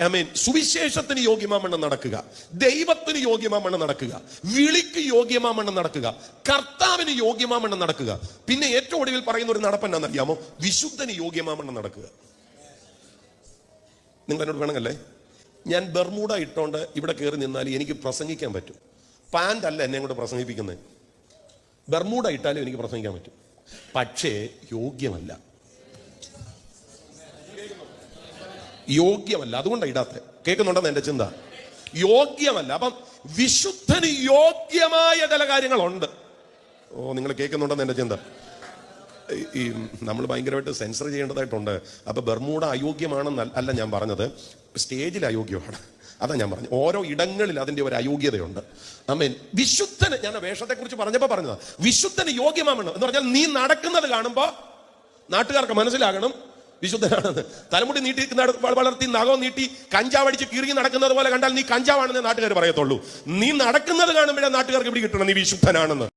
I mean സുവിശേഷത്തിന് യോഗ്യമാമണ്ണം നടക്കുക. ദൈവത്തിന് യോഗ്യമാമണ്ണം നടക്കുക. വിളിക്ക് യോഗ്യമാമണ്ണം നടക്കുക. കർത്താവിന് യോഗ്യമാമണ്ണം നടക്കുക. പിന്നെ ഏറ്റവും ഒടുവിൽ പറയുന്ന ഒരു നടപ്പെന്നാണെന്നറിയാമോ വിശുദ്ധന് യോഗ്യമാമണ്ണം നടക്കുക. നിങ്ങൾ എന്നോട് വേണമെന്നല്ലേ ഞാൻ ബർമൂഡ ഇട്ടോണ്ട് ഇവിടെ കയറി നിന്നാൽ എനിക്ക് പ്രസംഗിക്കാൻ പറ്റും. പാന്റ് അല്ല എന്നെ കൊണ്ട് പ്രസംഗിപ്പിക്കുന്നത്. ബർമൂഡ ഇട്ടാലും എനിക്ക് പ്രസംഗിക്കാൻ പറ്റും. പക്ഷേ യോഗ്യമല്ല. യോഗ്യമല്ല. അതുകൊണ്ടാണ് ഇടാത്ത. കേൾക്കുന്നുണ്ടെന്ന് എന്റെ ചിന്ത? യോഗ്യമല്ല. അപ്പം വിശുദ്ധന് യോഗ്യമായ ചില കാര്യങ്ങളുണ്ട്. ഓ നിങ്ങൾ കേൾക്കുന്നുണ്ടെന്ന് എന്റെ ചിന്ത. ഈ- നമ്മൾ ഭയങ്കരമായിട്ട് സെൻസർ ചെയ്യേണ്ടതായിട്ടുണ്ട്. അപ്പൊ ബർമൂഡ അയോഗ്യമാണെന്ന് അല്ല ഞാൻ പറഞ്ഞത്. സ്റ്റേജിൽ അയോഗ്യമാണ്. അതാ ഞാൻ പറഞ്ഞു ഓരോ ഇടങ്ങളിൽ അതിന്റെ ഒരു അയോഗ്യതയുണ്ട്. അമ്മേൻ വിശുദ്ധന് ഞാൻ വേഷത്തെ കുറിച്ച് പറഞ്ഞപ്പോ പറഞ്ഞതാ. വിശുദ്ധന് യോഗ്യമാണ് എന്ന് പറഞ്ഞാൽ നീ നടക്കുന്നത് കാണുമ്പോ നാട്ടുകാർക്ക് മനസ്സിലാകണം. വിശുദ്ധനാണെന്ന്. തലമുടി നീട്ടി നട- വളർത്തി നഖം നീട്ടി കഞ്ചാവടിച്ച് കീറി നടക്കുന്നത് പോലെ കണ്ടാൽ നീ കഞ്ചാവാണെന്ന് നാട്ടുകാർ പറയത്തുള്ളൂ. നീ നടക്കുന്നത് കാണുമ്പോഴേ നാട്ടുകാർക്ക് ഇവിടെ കിട്ടണം നീ വിശുദ്ധനാണെന്ന്.